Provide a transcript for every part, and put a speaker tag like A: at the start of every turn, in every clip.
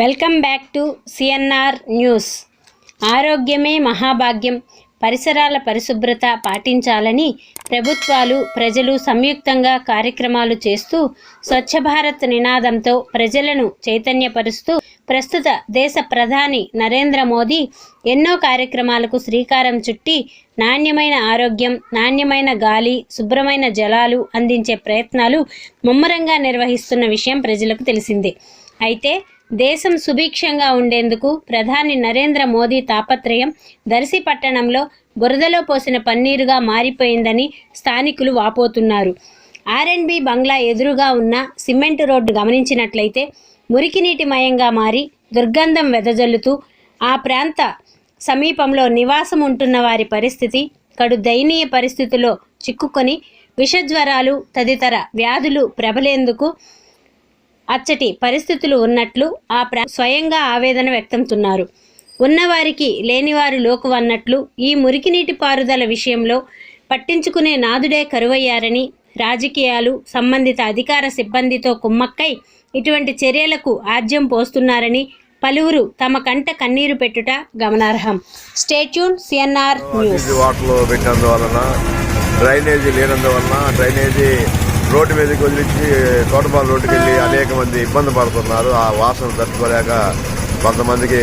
A: Welcome back to CNR news. ఆరోగ్యమే మహాభాగ్యం. పరిసరాల పరిశుభ్రత పాటించాలని ప్రభుత్వాలు ప్రజలు సంయుక్తంగా కార్యక్రమాలు చేస్తూ స్వచ్ఛ భారత్ నినాదంతో ప్రజలను చైతన్యపరుస్తూ ప్రస్తుత దేశ ప్రధాని నరేంద్ర మోదీ ఎన్నో కార్యక్రమాలకు శ్రీకారం చుట్టి నాణ్యమైన ఆరోగ్యం నాణ్యమైన గాలి శుభ్రమైన జలాలు అందించే ప్రయత్నాలు ముమ్మరంగా నిర్వహిస్తున్న విషయం ప్రజలకు తెలిసిందే. అయితే దేశం సుభిక్షంగా ఉండేందుకు ప్రధాని నరేంద్ర మోదీ తాపత్రయం. దర్శి పట్టణంలో బురదలో పోసిన పన్నీరుగా మారిపోయిందని స్థానికులు వాపోతున్నారు. ఆర్ఎండ్బి బంగ్లా ఎదురుగా ఉన్న సిమెంట్ రోడ్డు గమనించినట్లయితే మురికినీటిమయంగా మారి దుర్గంధం వెదజల్లుతూ ఆ ప్రాంత సమీపంలో నివాసం ఉంటున్న వారి పరిస్థితి కడు దయనీయ పరిస్థితిలో చిక్కుకొని విషజ్వరాలు తదితర వ్యాధులు ప్రబలేందుకు అచ్చటి పరిస్థితులు ఉన్నట్లు ఆ ప్ర స్వయంగా ఆవేదన వ్యక్తంతున్నారు. ఉన్నవారికి లేనివారు లోకు అన్నట్లు ఈ మురికినీటి పారుదల విషయంలో పట్టించుకునే నాదుడే కరువయ్యారని రాజకీయాలు సంబంధిత అధికార సిబ్బందితో కుమ్మక్కై ఇటువంటి చర్యలకు ఆజ్యం పోస్తున్నారని పలువురు తమ కంట కన్నీరు పెట్టుట గమనార్హం. స్టేట్యూన్ సిఎన్ఆర్ న్యూస్
B: ఇది వాటర్లో పెట్టినందువలన డ్రైనేజీ లేనందువలన డ్రైనేజీ రోడ్డు మీదకి వదిలించి తోటపాల రోడ్డుకి వెళ్ళి అనేక మంది ఇబ్బంది పడుతున్నారు. ఆ వాసన తట్టుకోలేక కొంతమందికి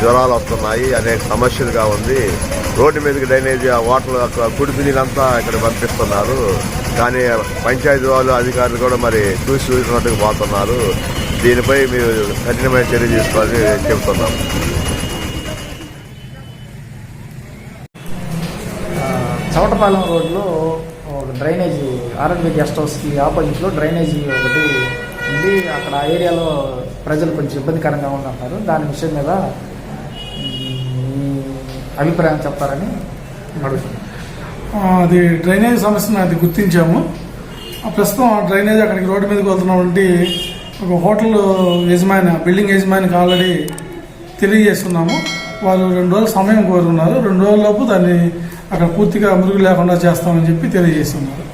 B: జ్వరాలు వస్తున్నాయి అనేక సమస్యలుగా ఉంది. రోడ్డు మీదకి డ్రైనేజీ ఆ వాటర్ కుడిపి నీళ్ళంతా ఇక్కడ పంపిస్తున్నారు. కానీ పంచాయతీ వాళ్ళు అధికారులు కూడా మరి చూసి చూసినట్టుగా పోతున్నారు. దీనిపై మీరు కఠినమైన చర్య తీసుకోవాలని చెబుతున్నాం.
C: చవటపాలెం రోడ్లో డ్రైనేజీ ఆర్ఎన్బి గెస్ట్ హౌస్కి ఆపోజిట్లో డ్రైనేజీ ఒకటి ఉంది. అక్కడ ఆ ఏరియాలో ప్రజలు కొంచెం ఇబ్బందికరంగా ఉందంటారు. దాని విషయం మీద అభిప్రాయం చెప్తారని అడుగుతున్నాను.
D: అది డ్రైనేజ్ సమస్యను అది గుర్తించాము. ప్రస్తుతం డ్రైనేజ్ అక్కడికి రోడ్డు మీదకి వెళ్తున్నటువంటి ఒక హోటల్ యజమాని బిల్డింగ్ యజమానికి ఆల్రెడీ తెలియజేస్తున్నాము. వాళ్ళు రెండు రోజులు సమయం కోరుకున్నారు. రెండు రోజుల లోపు దాన్ని అక్కడ పూర్తిగా మురుగు లేకుండా చేస్తామని చెప్పి తెలియజేస్తున్నారు.